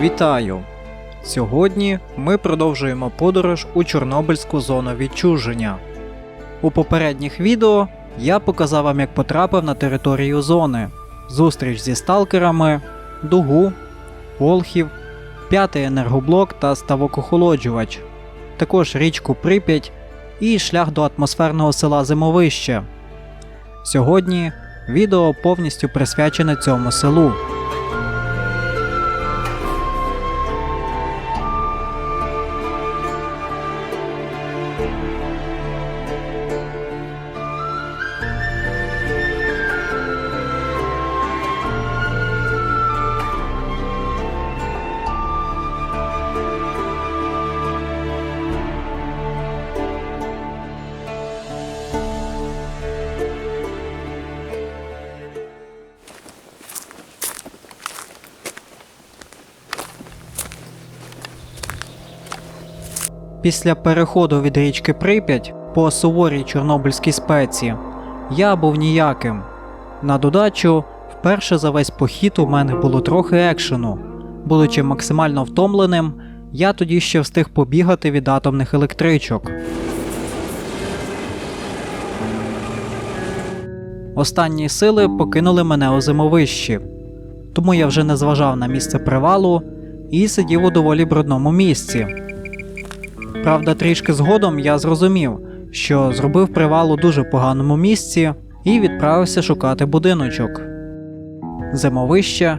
Вітаю! Сьогодні ми продовжуємо подорож у Чорнобильську зону відчуження. У попередніх відео я показав вам, як потрапив на територію зони, зустріч зі сталкерами, дугу, волхів, п'ятий енергоблок та ставок-охолоджувач, також річку Прип'ять і шлях до атмосферного села Зимовище. Сьогодні відео повністю присвячене цьому селу. Після переходу від річки Прип'ять по суворій чорнобильській спеці я був ніяким. На додачу, вперше за весь похід у мене було трохи екшену. Будучи максимально втомленим, я тоді ще встиг побігати від атомних електричок. Останні сили покинули мене у зимовищі, тому я вже не зважав на місце привалу і сидів у доволі брудному місці. Правда, трішки згодом я зрозумів, що зробив привал у дуже поганому місці і відправився шукати будиночок. Зимовище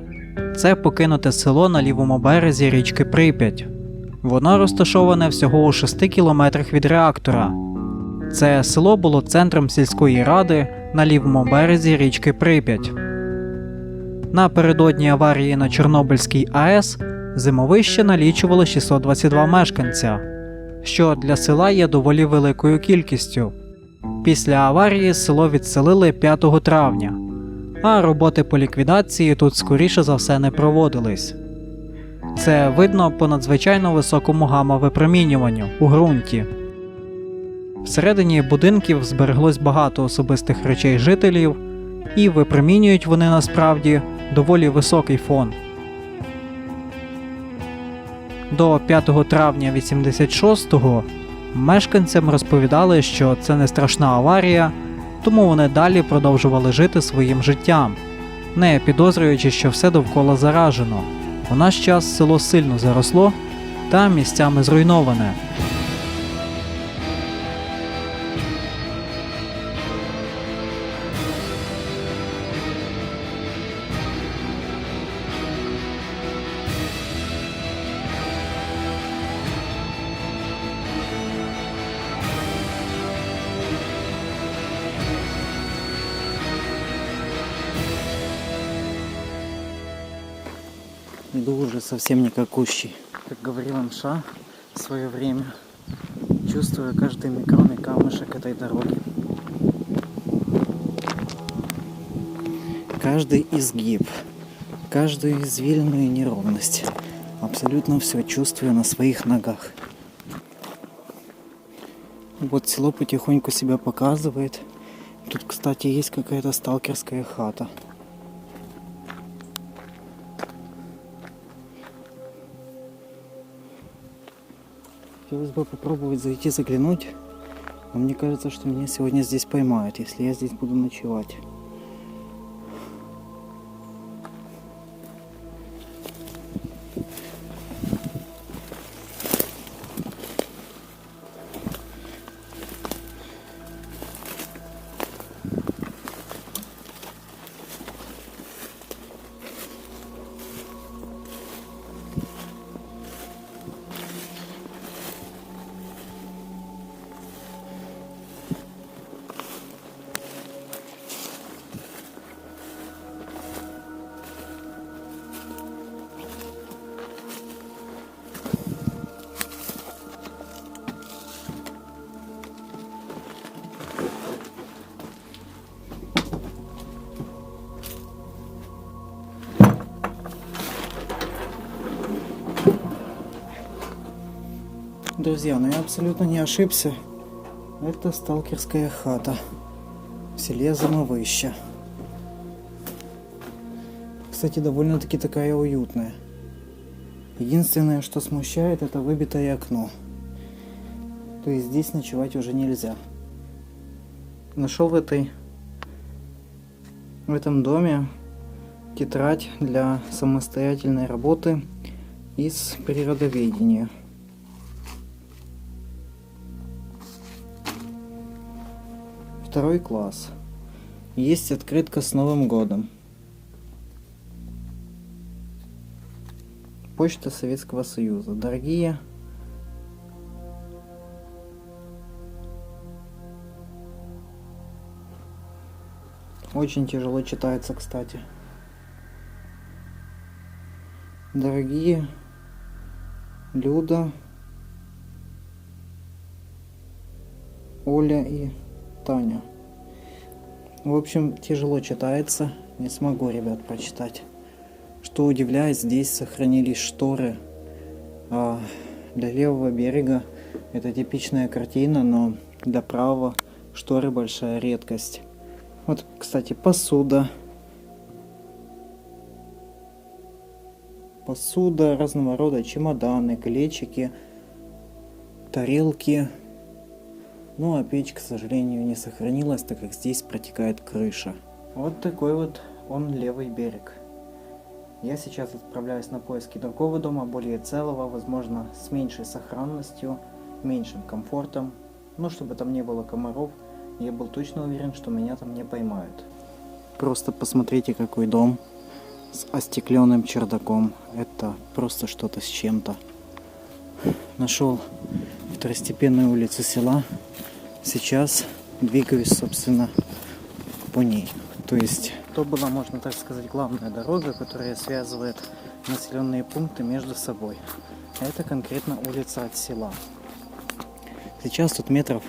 це покинуте село на лівому березі річки Прип'ять. Воно розташоване всього у 6 кілометрах від реактора. Це село було центром сільської ради на лівому березі річки Прип'ять. Напередодні аварії на Чорнобильській АЕС зимовище налічувало 622 мешканця що для села є доволі великою кількістю. Після аварії село відселили 5 травня, а роботи по ліквідації тут скоріше за все не проводились. Це видно по надзвичайно високому гамма-випромінюванню у ґрунті. Всередині будинків збереглось багато особистих речей жителів, і випромінюють вони насправді доволі високий фон. До 5 травня 86-го мешканцям розповідали, що це не страшна аварія, тому вони далі продовжували жити своїм життям, не підозрюючи, що все довкола заражено. У наш час село сильно заросло та місцями зруйноване. Иду уже совсем никакущий. Как говорил МША в свое время, чувствую каждый микрон и камушек этой дороги. Каждый изгиб, каждую извилинную неровность. Абсолютно все чувствую на своих ногах. Вот село потихоньку себя показывает. Тут, кстати, есть какая-то сталкерская хата. Хотелось бы попробовать зайти заглянуть, но мне кажется, что меня сегодня здесь поймают, если я здесь буду ночевать. Друзья, ну я абсолютно не ошибся. Это сталкерская хата в селе Замовыще. Кстати, довольно-таки такая уютная. Единственное, что смущает, это выбитое окно. То есть здесь ночевать уже нельзя. Нашел в этой в этом доме тетрадь для самостоятельной работы из природоведения. Второй класс. Есть открытка с Новым годом. Почта Советского Союза. Дорогие Очень тяжело читается, кстати. Дорогие Люда, Оля и Таня. В общем, тяжело читается. Не смогу, ребят, прочитать. Что удивляет, здесь сохранились шторы. А для левого берега это типичная картина, но для правого шторы большая редкость. Вот, кстати, посуда. Посуда разного рода, чемоданы, клечики, тарелки. Ну а печь, к сожалению, не сохранилась, так как здесь протекает крыша. Вот такой вот он левый берег. Я сейчас отправляюсь на поиски другого дома, более целого, возможно, с меньшей сохранностью, меньшим комфортом, но чтобы там не было комаров – я был точно уверен, что меня там не поймают. Просто посмотрите, какой дом с остекленным чердаком. Это просто что-то с чем-то. Нашел второстепенную улицу села. Сейчас двигаюсь, собственно, по ней. То есть, то была, можно так сказать, главная дорога, которая связывает населенные пункты между собой. Это конкретно улица от села. Сейчас тут метров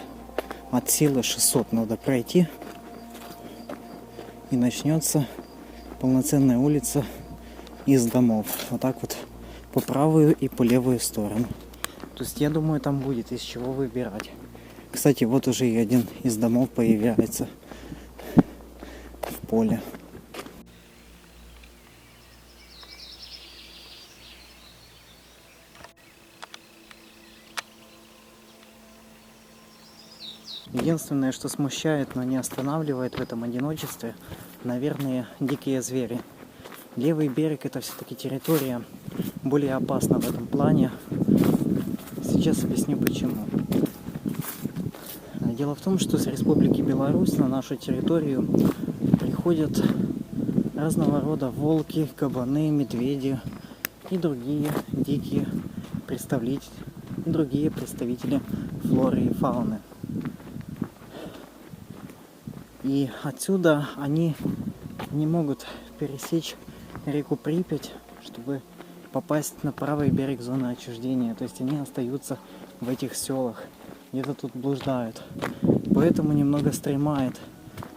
от силы 600 надо пройти. И начнется полноценная улица из домов. Вот так вот по правую и по левую сторону. То есть я думаю, там будет из чего выбирать. Кстати, вот уже и один из домов появляется в поле. Единственное, что смущает, но не останавливает в этом одиночестве, наверное, дикие звери. Левый берег это все-таки территория более опасна в этом плане. Сейчас объясню почему. Дело в том, что с Республики Беларусь на нашу территорию приходят разного рода волки, кабаны, медведи и другие дикие представители, другие представители флоры и фауны. И отсюда они не могут пересечь реку Припять, чтобы попасть на правый берег зоны отчуждения. То есть они остаются в этих селах, где-то тут блуждают. Поэтому немного стремает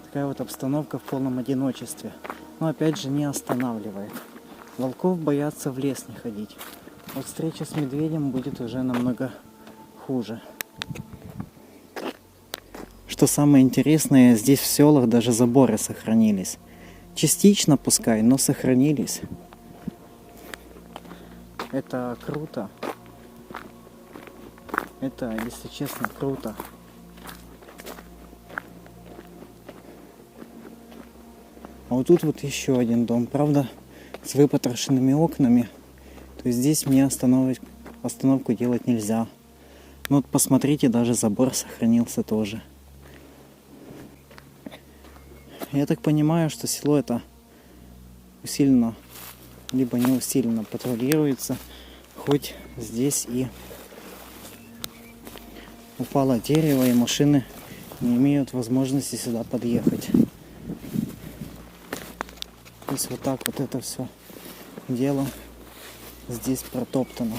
такая вот обстановка в полном одиночестве. Но опять же не останавливает. Волков боятся в лес не ходить. Вот встреча с медведем будет уже намного хуже. Что самое интересное, здесь в селах даже заборы сохранились. Частично пускай, но сохранились. Это круто. Это, если честно, круто. А вот тут вот еще один дом, правда, с выпотрошенными окнами. То есть здесь мне остановку делать нельзя. Ну вот посмотрите, даже забор сохранился тоже. Я так понимаю, что село это усиленно, либо не усиленно патрулируется, хоть здесь и упало дерево, и машины не имеют возможности сюда подъехать. То есть вот так вот это все дело здесь протоптано.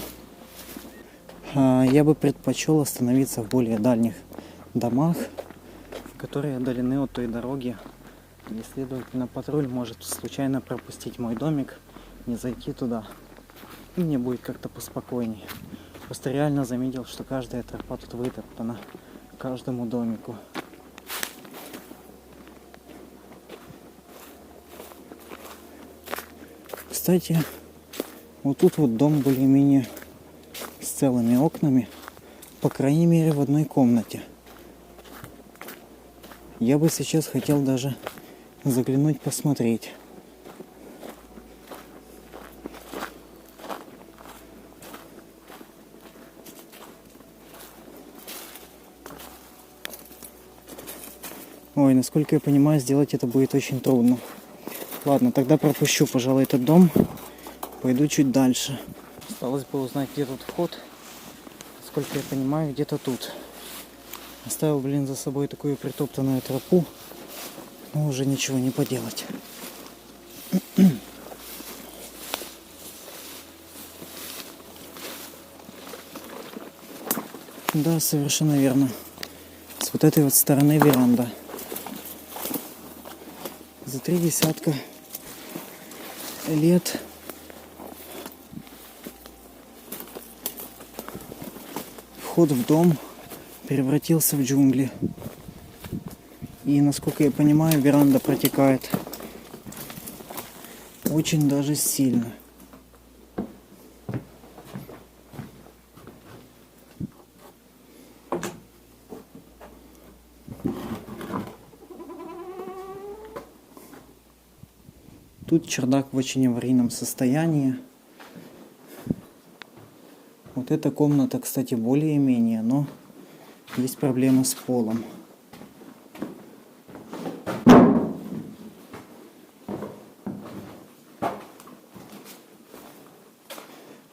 А, я бы предпочел остановиться в более дальних домах, которые отдалены от той дороги, и, следовательно, патруль может случайно пропустить мой домик, не зайти туда. И мне будет как-то поспокойнее. Просто реально заметил, что каждая тропа тут вытоптана каждому домику. Кстати, Вот тут вот дом более-менее с целыми окнами, по крайней мере в одной комнате. Я бы сейчас хотел даже заглянуть посмотреть. Ой, насколько я понимаю, сделать это будет очень трудно. Ладно, тогда пропущу, пожалуй, этот дом. Пойду чуть дальше. Осталось бы узнать, где тут вход. Насколько я понимаю, где-то тут. Оставил, блин, за собой такую притоптанную тропу. Но уже ничего не поделать. Да, совершенно верно. С вот этой вот стороны веранда. За три десятка лет вход в дом превратился в джунгли. И, насколько я понимаю, веранда протекает очень даже сильно. Тут чердак в очень аварийном состоянии. Вот эта комната, кстати, более-менее, но есть проблема с полом.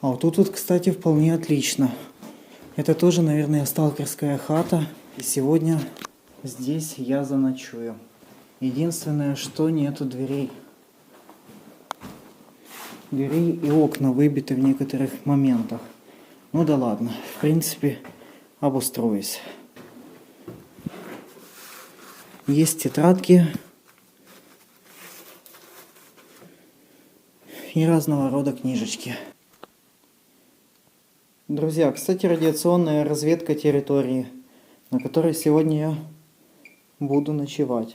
А вот тут вот, кстати, вполне отлично. Это тоже, наверное, сталкерская хата. И сегодня здесь я заночую. Единственное, что нету дверей. Дверей и окна выбиты в некоторых моментах. Ну да ладно, в принципе, обустроюсь. Есть тетрадки и разного рода книжечки. Друзья, кстати, радиационная разведка территории, на которой сегодня я буду ночевать.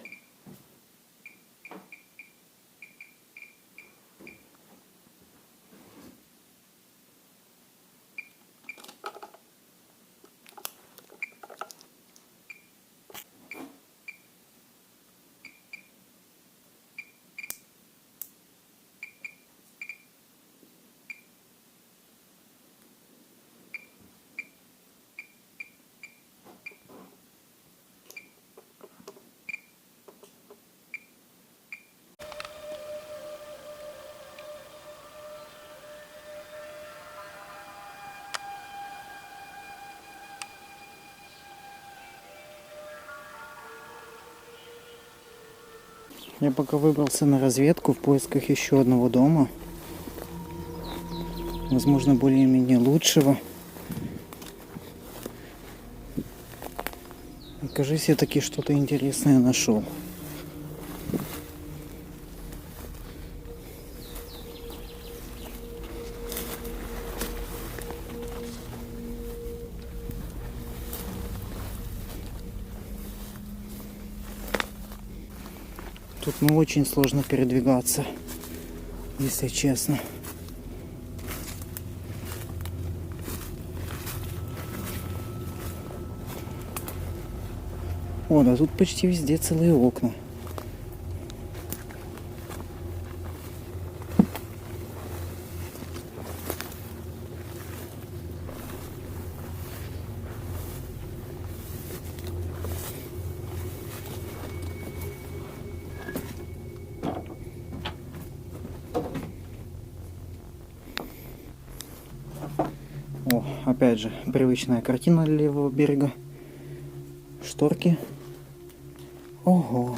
Я пока выбрался на разведку в поисках еще одного дома. Возможно, более-менее лучшего. И, кажется, я таки что-то интересное нашел. Очень сложно передвигаться, если честно. О, да тут почти везде целые окна. О, опять же, привычная картина левого берега. Шторки. Ого.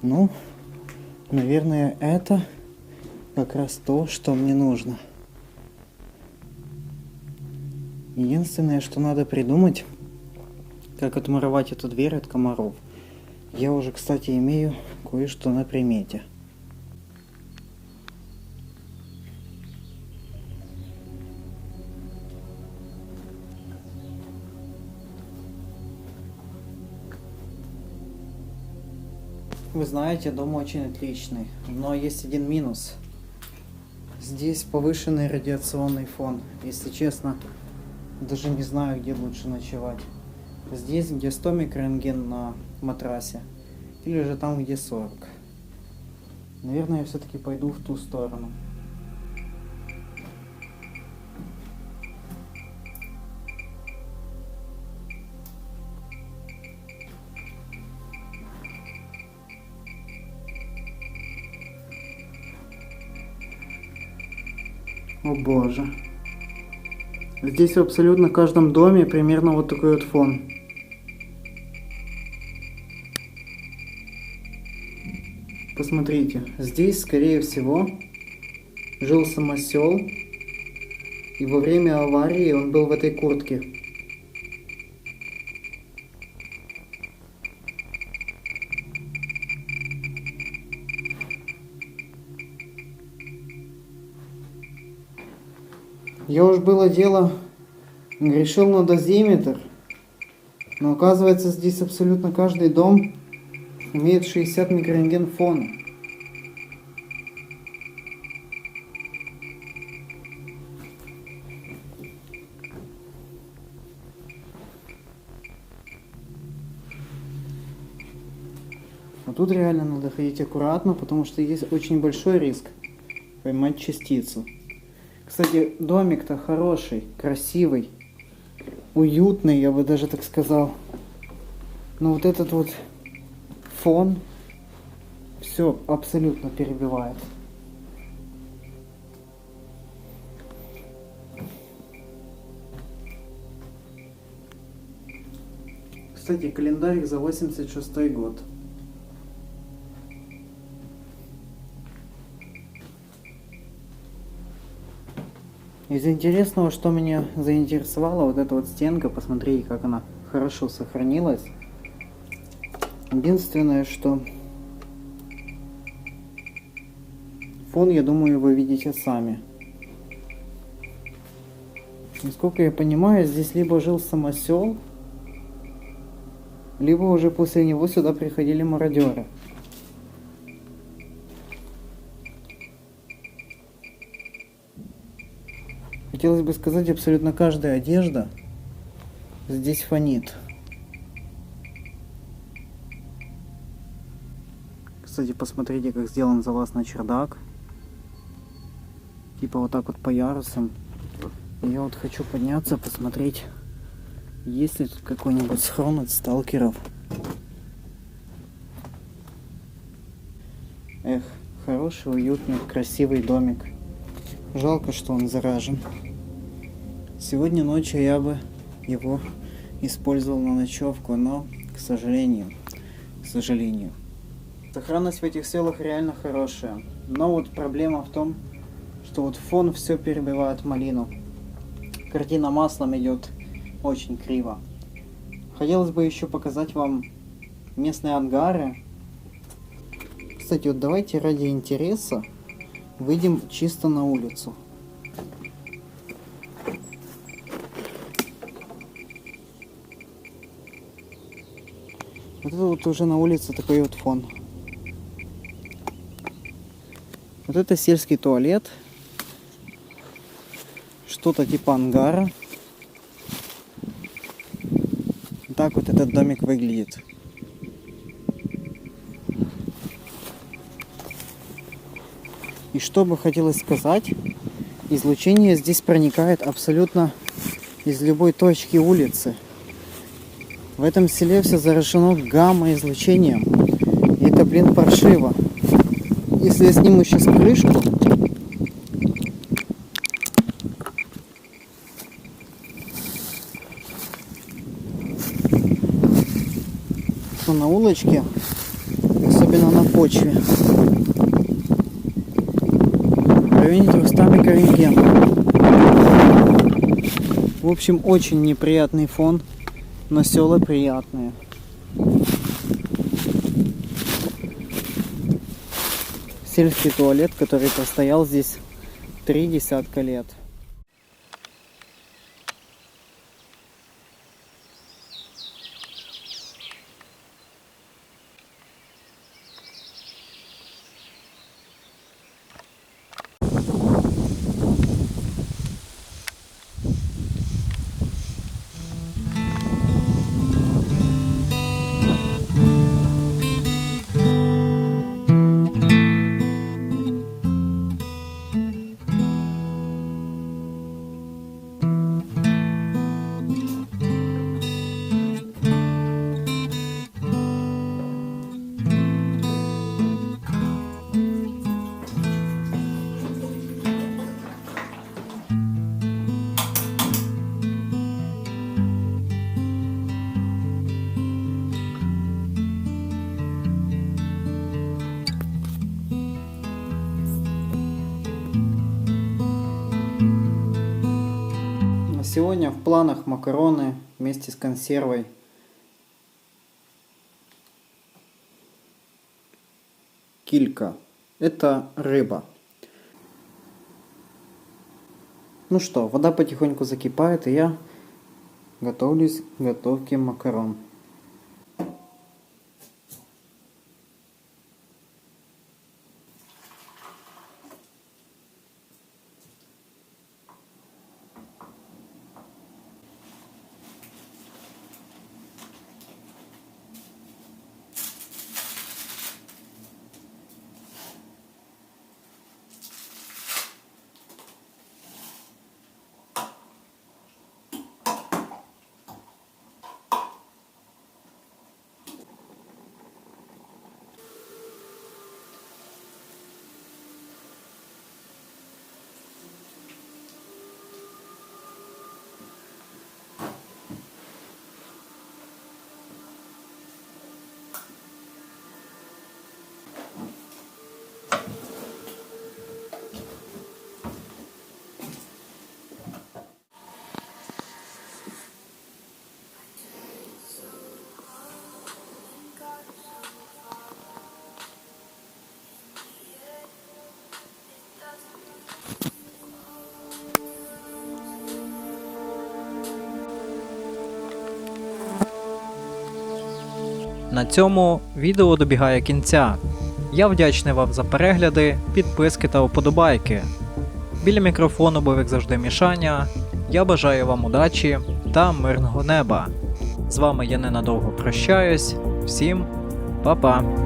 Ну, наверное, это как раз то, что мне нужно. Единственное, что надо придумать, как отмуровать эту дверь от комаров. Я уже, кстати, имею кое-что на примете. Вы знаете, дом очень отличный, но есть один минус. Здесь повышенный радиационный фон. Если честно, даже не знаю, где лучше ночевать. Здесь, где 100 микрорентген на матрасе, или же там, где 40. Наверное, я все-таки пойду в ту сторону. О боже. Здесь в абсолютно каждом доме примерно вот такой вот фон. Посмотрите, здесь, скорее всего, жил самосел, и во время аварии он был в этой куртке. Я уж было дело грешил на дозиметр, но оказывается здесь абсолютно каждый дом имеет 60 микрорентген фона. Но тут реально надо ходить аккуратно, потому что есть очень большой риск поймать частицу. Кстати, домик-то хороший, красивый, уютный, я бы даже так сказал. Но вот этот вот фон все абсолютно перебивает. Кстати, календарик за 86 год. Из интересного, что меня заинтересовало, вот эта вот стенка, посмотрите, как она хорошо сохранилась. Единственное, что фон, я думаю, вы видите сами. Насколько я понимаю, здесь либо жил самосел, либо уже после него сюда приходили мародеры. Хотелось бы сказать, абсолютно каждая одежда здесь фонит. Кстати, посмотрите, как сделан залаз на чердак. Типа вот так вот по ярусам. Я вот хочу подняться, посмотреть, есть ли тут какой-нибудь схрон от сталкеров. Эх, хороший, уютный, красивый домик. Жалко, что он заражен. Сегодня ночью я бы его использовал на ночевку, но, к сожалению, к сожалению. Сохранность в этих селах реально хорошая. Но вот проблема в том, что вот фон все перебивает малину. Картина маслом идет очень криво. Хотелось бы еще показать вам местные ангары. Кстати, вот давайте ради интереса выйдем чисто на улицу. Вот это вот уже на улице такой вот фон. Вот это сельский туалет. Что-то типа ангара. Так вот этот домик выглядит. И что бы хотелось сказать, излучение здесь проникает абсолютно из любой точки улицы. В этом селе все заражено гамма-излучением. И это, блин, паршиво. Если я сниму сейчас крышку, то на улочке, особенно на почве, районе 300 микрорентген. В общем, очень неприятный фон, но села приятные. Сельский туалет, который простоял здесь три десятка лет. Сегодня в планах макароны вместе с консервой. Килька. Это рыба. Ну что, вода потихоньку закипает, и я готовлюсь к готовке макарон. На цьому відео добігає кінця. Я вдячний вам за перегляди, підписки та вподобайки. Біля мікрофону був як завжди Мішаня. Я бажаю вам удачі та мирного неба. З вами я ненадовго прощаюсь. Всім па-па!